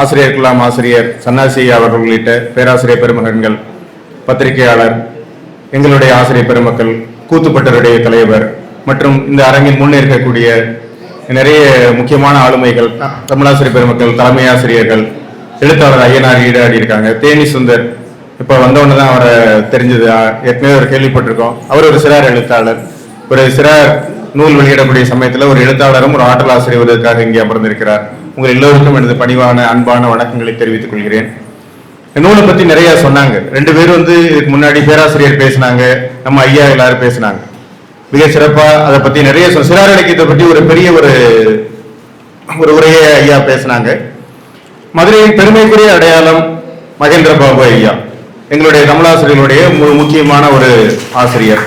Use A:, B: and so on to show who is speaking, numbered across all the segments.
A: ஆசிரியர் குலாம் ஆசிரியர் சன்னாசி அவர்கள் உள்ளிட்ட பேராசிரியர் பெருமகன்கள் பத்திரிகையாளர் எங்களுடைய ஆசிரியர் பெருமக்கள் கூத்துப்பட்டருடைய தலைவர் மற்றும் இந்த அரங்கில் முன்னேற்கக்கூடிய நிறைய முக்கியமான ஆளுமைகள் தமிழாசிரியர் பெருமக்கள் தலைமை ஆசிரியர்கள் எழுத்தாளர் ஐயனார் ஈடாடி இருக்காங்க. தேனி சுந்தர் இப்போ வந்தவொடனே தான் அவரை தெரிஞ்சது. ஏற்கனவே ஒரு கேள்விப்பட்டிருக்கோம். அவர் ஒரு சிறார் எழுத்தாளர். ஒரு சிறார் நூல் வெளியிடக்கூடிய சமயத்தில் ஒரு எழுத்தாளரும் ஒரு ஆற்றல் ஆசிரியர் வருவதற்காக இங்கே அமர்ந்திருக்கிறார். உங்கள் எல்லோருக்கும் எனது பணிவான அன்பான வணக்கங்களை தெரிவித்துக் கொள்கிறேன். நூலை பற்றி நிறைய சொன்னாங்க. ரெண்டு பேரும் வந்து இதுக்கு முன்னாடி பேராசிரியர் பேசினாங்க நம்ம ஐயா எல்லாரும் பேசினாங்க. மிக சிறப்பாக அதை பற்றி நிறைய சொ- சிறார் இலக்கியத்தை பற்றி ஒரு பெரிய ஒரு ஒரு உரையை ஐயா பேசினாங்க. மதுரையின் பெருமைக்குரிய அடையாளம் மகேந்திர பாபு ஐயா. எங்களுடைய தமிழாசிரியர்களுடைய முக்கியமான ஒரு ஆசிரியர்.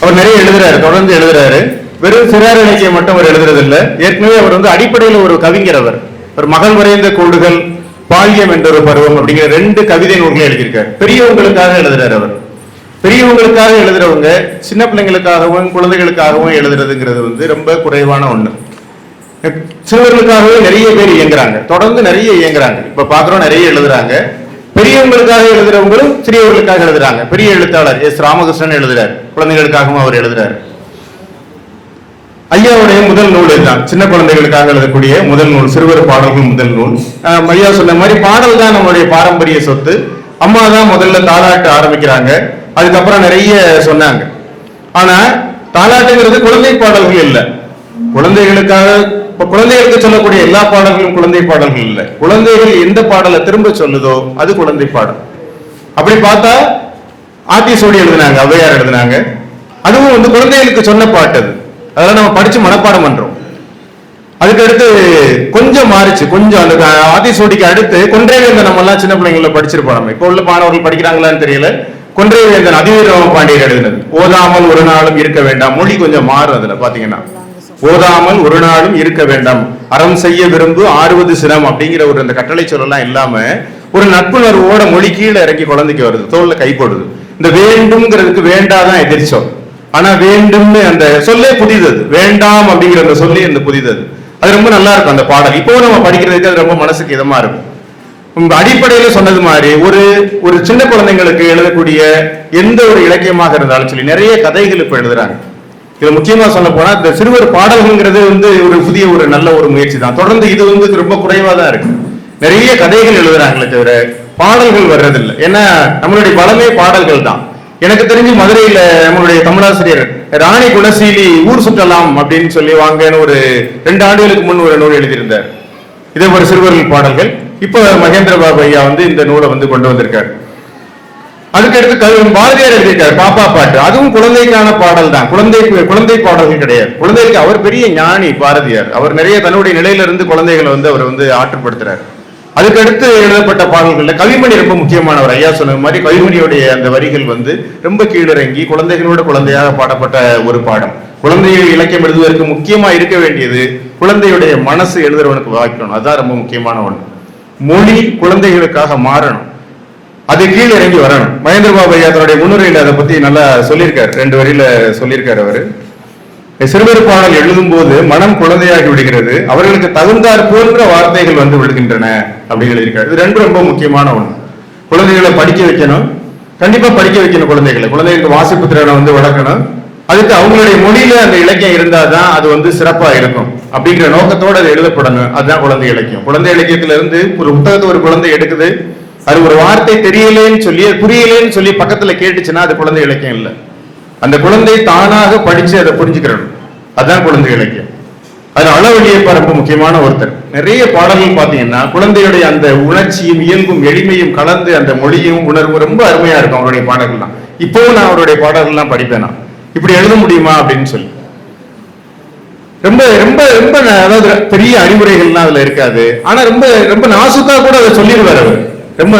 A: அவர் நிறைய எழுதுறாரு தொடர்ந்து எழுதுறாரு. வெறும் சிறார் இலக்கியம் மட்டும் அவர் எழுதுறது இல்ல ஏற்கனவே அவர் வந்து அடிப்படையில் ஒரு கவிஞர் அவர் ஒரு மகள் வரைந்த கோடுகள் பால்யம் என்ற ஒரு பருவம் அப்படிங்கிற ரெண்டு கவிதை நூல்களை எழுதியிருக்காரு. பெரியவங்களுக்காக எழுதுறாரு அவர். பெரியவங்களுக்காக எழுதுறவங்க சின்ன பிள்ளைங்களுக்காகவும் குழந்தைகளுக்காகவும் எழுதுறதுங்கிறது வந்து ரொம்ப குறைவான ஒண்ணு. சிறுவர்களுக்காகவே நிறைய பேர் இயங்குறாங்க. தொடர்ந்து நிறைய இயங்குறாங்க. இப்ப பாக்குறோம் நிறைய எழுதுறாங்க. பெரியவங்களுக்காக எழுதுறவங்களும் சிறியவர்களுக்காக எழுதுறாங்க. பெரிய எழுத்தாளர் எஸ் ராமகிருஷ்ணன் எழுதுறாரு. குழந்தைகளுக்காகவும் அவர் எழுதுறாரு. ஐயாவுடைய முதல் நூல் இதுதான். சின்ன குழந்தைகளுக்காக எழுதக்கூடிய முதல் நூல் சிறுவர் பாடல்கள் முதல் நூல். ஐயா சொன்ன மாதிரி பாடல் தான் நம்மளுடைய பாரம்பரிய சொத்து. அம்மா தான் முதல்ல தாலாட்டு ஆரம்பிக்கிறாங்க. அதுக்கப்புறம் நிறைய சொன்னாங்க. ஆனா தாலாட்டுங்கிறது குழந்தை பாடல்கள் இல்ல. குழந்தைகளுக்காக இப்ப குழந்தைகளுக்கு சொல்லக்கூடிய எல்லா பாடல்களும் குழந்தை பாடல்கள் இல்லை. குழந்தைகள் எந்த பாடலை திரும்ப சொல்லுதோ அது குழந்தை பாடல். அப்படி பார்த்தா ஆத்திசோடி எழுதினாங்க ஔவையார் எழுதினாங்க. அதுவும் வந்து குழந்தைகளுக்கு சொன்ன பாட்டு அது. அதெல்லாம் நம்ம படிச்சு மனப்பாடம் பண்றோம். அதுக்கு அடுத்து கொஞ்சம் மாறிச்சு கொஞ்சம் அந்த ஆதிசூடிக்கு அடுத்து கொன்றைவேந்தன் நம்ம எல்லாம் சின்ன பிள்ளைங்கள படிச்சிருப்போம் நம்ம. இப்போ உள்ள மாணவர்கள் படிக்கிறாங்களான்னு தெரியல. கொன்றைவேந்தன் அதிவீரம பாண்டியர் எழுதினது. ஓதாமல் ஒரு நாளும் இருக்க வேண்டாம். மொழி கொஞ்சம் மாறும் அதுல பாத்தீங்கன்னா. ஓதாமல் ஒரு நாளும் இருக்க வேண்டாம். அறம் செய்ய விரும்பு ஆறுவது சிரம் அப்படிங்கிற ஒரு அந்த கட்டளை சொல்லலாம் இல்லாம ஒரு நட்புணர்வோட மொழி கீழே இறங்கி குழந்தைக்கு வருது தோல்ல கைப்படுது இந்த வேண்டும்ங்கிறதுக்கு வேண்டாதான் எதிர்ச்சோம். ஆனா வேண்டும்னு அந்த சொல்லே புதிதது. வேண்டாம் அப்படிங்கிற அந்த சொல்லே அந்த புதிதது. அது ரொம்ப நல்லா இருக்கும் அந்த பாடல். இப்போ நம்ம படிக்கிறதுக்கு அது ரொம்ப மனசுக்கு இதமா இருக்கும். உங்க அடிப்படையில சொன்னது மாதிரி ஒரு ஒரு சின்ன குழந்தைங்களுக்கு எழுதக்கூடிய எந்த ஒரு இலக்கியமாக இருந்தாலும் சொல்லி நிறைய கதைகள் இப்ப எழுதுறாங்க. இதுல முக்கியமா சொல்ல போனா இந்த சிறுவர் பாடல்கள்ங்கிறது வந்து ஒரு புதிய ஒரு நல்ல ஒரு முயற்சி தான். தொடர்ந்து இது வந்து ரொம்ப குறைவா தான் இருக்கு. நிறைய கதைகள் எழுதுறாங்களே தவிர பாடல்கள் வர்றதில்லை. ஏன்னா நம்மளுடைய பலமே பாடல்கள் தான். எனக்கு தெரிஞ்சு மதுரையில நம்மளுடைய தமிழாசிரியர் ராணி குணசீலி ஊர் சுற்றலாம் அப்படின்னு சொல்லி வாங்கன்னு ஒரு ரெண்டு ஆண்டுகளுக்கு முன் ஒரு நூல் எழுதியிருந்தார். இதே ஒரு சிறுவர்கள் பாடல்கள். இப்ப மகேந்திர பாபு ஐயா வந்து இந்த நூலை வந்து கொண்டு வந்திருக்காரு. அதுக்கு அடுத்து கவி பாரதியார் எழுதியிருக்காரு பாப்பா பாட்டு. அதுவும் குழந்தைக்கான பாடல் தான். குழந்தை குழந்தை பாடல்கள் கிடையாது. குழந்தைக்கு அவர் பெரிய ஞானி பாரதியார். அவர் நிறைய தன்னுடைய நிலையில இருந்து குழந்தைகளை வந்து அவர் வந்து ஆற்றுப்படுத்துறாரு. அதுக்கு அடுத்து எழுதப்பட்ட பாடல்களில் கவிமணி ரொம்ப முக்கியமானவர். ஐயா சொன்ன மாதிரி கவிமணியுடைய அந்த வரிகள் வந்து ரொம்ப கீழிறங்கி குழந்தைகளோட குழந்தையாக பாடப்பட்ட ஒரு பாடம். குழந்தையை இலக்கியம் எழுதுவதற்கு முக்கியமா இருக்க வேண்டியது குழந்தையுடைய மனசு எழுதுறவனுக்கு வாய்க்கணும். அதான் ரொம்ப முக்கியமான ஒன்று மொழி குழந்தைகளுக்காக மாறணும். அது கீழே இறங்கி வரணும். மகேந்திர பாபு ஐயா தன்னுடைய முன்னுரையில் அதை பத்தி நல்லா சொல்லியிருக்காரு. ரெண்டு வரியில சொல்லியிருக்காரு அவரு. சிறுவர் பாடல் எழுதும் போது மனம் குழந்தையாகி விடுகிறது. அவர்களுக்கு தகுந்தாற் போன்ற வார்த்தைகள் வந்து விடுகின்றன அப்படின்னு எழுதியிருக்காரு. இது ரெண்டும் ரொம்ப முக்கியமான ஒன்று குழந்தைகளை படிக்க வைக்கணும். கண்டிப்பா படிக்க வைக்கணும் குழந்தைகளை. குழந்தைகளுக்கு வாசிப்பு திறனை வந்து வளர்க்கணும். அதுக்கு அவங்களுடைய மொழியில அந்த இலக்கியம் இருந்தாதான் அது வந்து சிறப்பா இருக்கும். அப்படிங்கிற நோக்கத்தோடு அது எழுதப்படணும். அதுதான் குழந்தை இலக்கியம். குழந்தை இலக்கியத்துல இருந்து ஒரு புத்தகத்தை ஒரு குழந்தை எடுக்குது. அது ஒரு வார்த்தை தெரியலேன்னு சொல்லி புரியலேன்னு சொல்லி பக்கத்துல கேட்டுச்சுன்னா அது குழந்தை இலக்கியம் இல்லை. அந்த குழந்தை தானாக படிச்சு அதை புரிஞ்சுக்கிறணும். அதுதான் குழந்தை இலக்கியம் அது அளவழியப்பா ரொம்ப முக்கியமான ஒருத்தர். நிறைய பாடல்கள் பாத்தீங்கன்னா குழந்தையுடைய அந்த உணர்ச்சியும் இயல்பும் எளிமையும் கலந்து அந்த மொழியும் உணர்வும் ரொம்ப அருமையா இருக்கும் அவருடைய பாடல்கள்லாம். இப்போவும் நான் அவருடைய பாடல்கள்லாம் படிப்பேன்? நான் இப்படி எழுத முடியுமா அப்படின்னு சொல்லி. ரொம்ப ரொம்ப ரொம்ப அதாவது பெரிய அறிவுரைகள்லாம் அதுல இருக்காது. ஆனா ரொம்ப ரொம்ப நாசுக்கா கூட அதை சொல்லிடுவார் அவர். ரொம்ப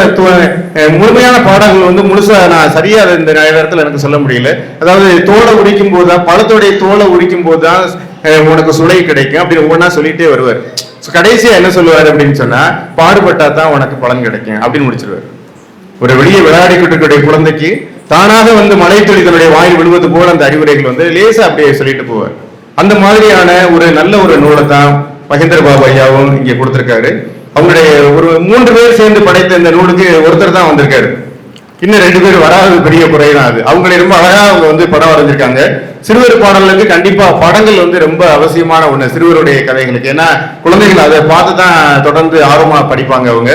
A: முழுமையான பாடல்கள் வந்து முழுசா நான் சரியா இந்த நேரத்துல எனக்கு சொல்ல முடியல. அதாவது தோலை உரிக்கும் போது தான் பழத்தோடைய தோலை உரிக்கும் போது தான் உனக்கு சுளை கிடைக்கும் அப்படி ஒவ்வொன்றா சொல்லிட்டே வருவார். கடைசியா என்ன சொல்லுவார் அப்படின்னு சொன்னா பாடுபட்டா தான் உனக்கு பலன் கிடைக்கும் அப்படின்னு முடிச்சிருவார். ஒரு வெளியே விளையாடிக்கிட்டு குழந்தைக்கு தானாக வந்து மலை துளி தன்னுடைய வாயில் விழுவது போல அந்த அறிவுரைகள் வந்து லேசா அப்படியே சொல்லிட்டு போவார். அந்த மாதிரியான ஒரு நல்ல ஒரு நூலை தான் மகேந்திர பாபு ஐயாவும் இங்கே கொடுத்திருக்காரு. அவங்களுடைய ஒரு மூன்று பேர் சேர்ந்து படைத்த இந்த நூலுக்கு ஒருத்தர் தான் வந்திருக்காரு. இன்னும் ரெண்டு பேர் வராதது பெரிய குறை தான் அது. அவங்களை ரொம்ப அழகா அவங்க வந்து படம் வரைஞ்சிருக்காங்க. சிறுவர் பாடல்ல கண்டிப்பா படங்கள் வந்து ரொம்ப அவசியமான ஒண்ணு சிறுவருடைய கதைகளுக்கு. ஏன்னா குழந்தைகள் அதை பார்த்து தான் தொடர்ந்து ஆர்வமா படிப்பாங்க அவங்க.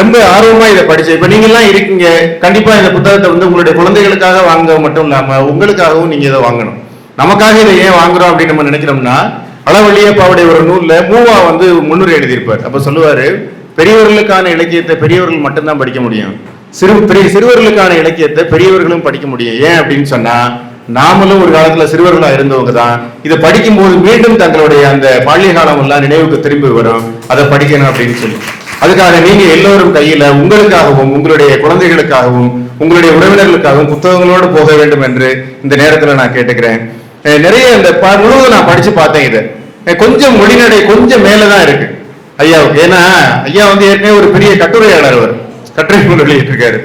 A: ரொம்ப ஆர்வமா இதை படிச்சு இப்ப நீங்க எல்லாம் இருக்கீங்க. கண்டிப்பா இந்த புத்தகத்தை வந்து உங்களுடைய குழந்தைகளுக்காக வாங்க மட்டும் இல்லாம உங்களுக்காகவும் நீங்க இதை வாங்கணும். நமக்காக இதை ஏன் வாங்குறோம் அப்படின்னு நம்ம நினைக்கிறோம்னா அளவழியப்பாவுடைய ஒரு நூல்ல மூவா வந்து முன்னுரை எழுதியிருப்பார். அப்ப சொல்லுவாரு பெரியவர்களுக்கான இலக்கியத்தை பெரியவர்கள் மட்டும்தான் படிக்க முடியும். சிறு பெரிய சிறுவர்களுக்கான இலக்கியத்தை பெரியவர்களும் படிக்க முடியும். ஏன்? அப்படின்னு சொன்னா நாமளும் ஒரு காலத்துல சிறுவர்களா இருந்தவங்க தான். இதை படிக்கும்போது மீண்டும் தங்களுடைய அந்த பால்ய காலம் எல்லாம் நினைவுக்கு திரும்பி வரும். அதை படிக்கணும் அப்படின்னு சொல்லி. அதுக்காக நீங்க எல்லோரும் கையில உங்களுக்காகவும் உங்களுடைய குழந்தைகளுக்காகவும் உங்களுடைய உறவினர்களுக்காகவும் புத்தகங்களோடு போக வேண்டும் என்று இந்த நேரத்துல நான் கேட்டுக்கிறேன். நிறைய இந்த முழுவதும் நான் படிச்சு பார்த்தேன் இதை. கொஞ்சம் மொழிநடை கொஞ்சம் மேலதான் இருக்கு. ஐயாவுக்கு. ஏன்னா ஐயா வந்து ஏற்கனவே ஒரு பெரிய கட்டுரையாளர் அவர். கட்டுரை நூல் வெளியிட்டிருக்காரு.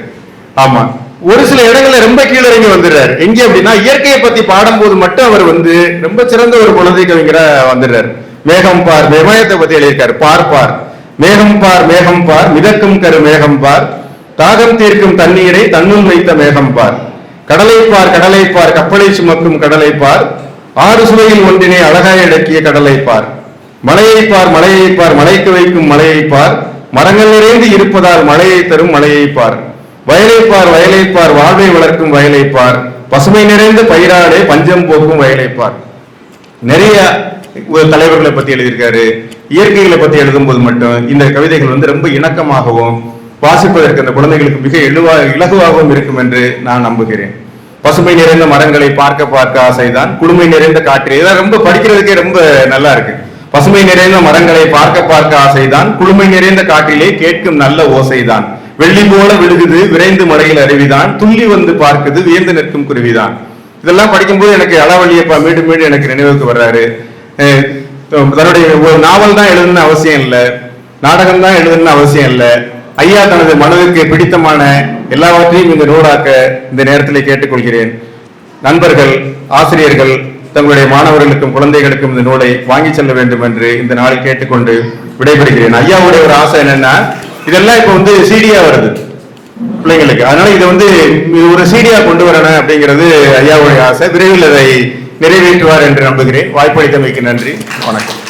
A: ஆமா. ஒரு சில இடங்கள்ல ரொம்ப கீழிறங்கி வந்துடுறாரு. எங்க அப்படின்னா இயற்கையை பத்தி பாடும்போது மட்டும் அவர் வந்து ரொம்ப சிறந்த ஒரு குழந்தை கவிஞரா வந்துடுறாரு. மேகம் பார் விமயத்தை பத்தி எழுதியிருக்காரு. பார் பார். மேகம் பார் மேகம் பார். மிதக்கும் கரு மேகம் பார். தாகம் தீர்க்கும் தண்ணீரை தன்னுள் வைத்த மேகம் பார். கடலைப்பார் பார் பார் கப்பலை சுமக்கும் கடலைப்பார். பார் ஆறு சுவையில் ஒன்றினை அழகாய் அடக்கிய கடலைப்பார். பார் மலையைப்பார் பார் பார் மலைக்கு வைக்கும் மலையைப்பார். பார் மரங்கள் நிறைந்து இருப்பதால் மழையை தரும் மலையைப்பார். பார் வயலைப்பார் பார் பார் வாழ்வை வளர்க்கும் வயலைப்பார். பார் பசுமை நிறைந்த பயிராடே பஞ்சம் போக்கும் வயலைப்பார். பார் நிறைய தலைவர்களை பத்தி எழுதியிருக்காரு. இயற்கைகளை பத்தி எழுதும்போது மட்டும் இந்த கவிதைகள் வந்து ரொம்ப இணக்கமாகவும் வாசிப்பதற்கு அந்த குழந்தைகளுக்கு மிக இழுவாக இலகுவாகவும் இருக்கும் என்று நான் நம்புகிறேன். பசுமை நிறைந்த மரங்களை பார்க்க பார்க்க ஆசைதான். குளுமை நிறைந்த காற்று இதெல்லாம் ரொம்ப படிக்கிறதுக்கே ரொம்ப நல்லா இருக்கு. பசுமை நிறைந்த மரங்களை பார்க்க பார்க்க ஆசைதான். குளுமை நிறைந்த காற்றிலே கேட்கும் நல்ல ஓசைதான். வெள்ளி போல விழுகுது விரைந்து மழையில் அருவிதான். துள்ளி வந்து பார்க்குது வியந்து நிற்கும் குருவிதான். இதெல்லாம் படிக்கும்போது எனக்கு அளவழியப்பா மீண்டும் மீண்டும் எனக்கு நினைவுக்கு வர்றாரு. தன்னுடைய ஒரு நாவல் தான் எழுதணும்னு அவசியம் இல்லை. நாடகம் தான் எழுதணும்னு அவசியம் இல்லை. ஐயா தனது மனதுக்கு பிடித்தமான எல்லாவற்றையும் இந்த நூலாக்க இந்த நேரத்தில் கேட்டுக்கொள்கிறேன். நண்பர்கள் ஆசிரியர்கள் தங்களுடைய மாணவர்களுக்கும் குழந்தைகளுக்கும் இந்த நூலை வாங்கி செல்ல வேண்டும் என்று இந்த நாளில் கேட்டுக்கொண்டு விடைபெறுகிறேன். ஐயாவுடைய ஒரு ஆசை என்னன்னா இதெல்லாம் இப்ப வந்து சீடியா வருது. பிள்ளைங்களுக்கு. அதனால இதை வந்து ஒரு சீடியா கொண்டு வரணும் அப்படிங்கிறது ஐயாவுடைய ஆசை. விரைவில் அதை நிறைவேற்றுவார் என்று நம்புகிறேன். வாய்ப்பளித்தமைக்கு நன்றி. வணக்கம்.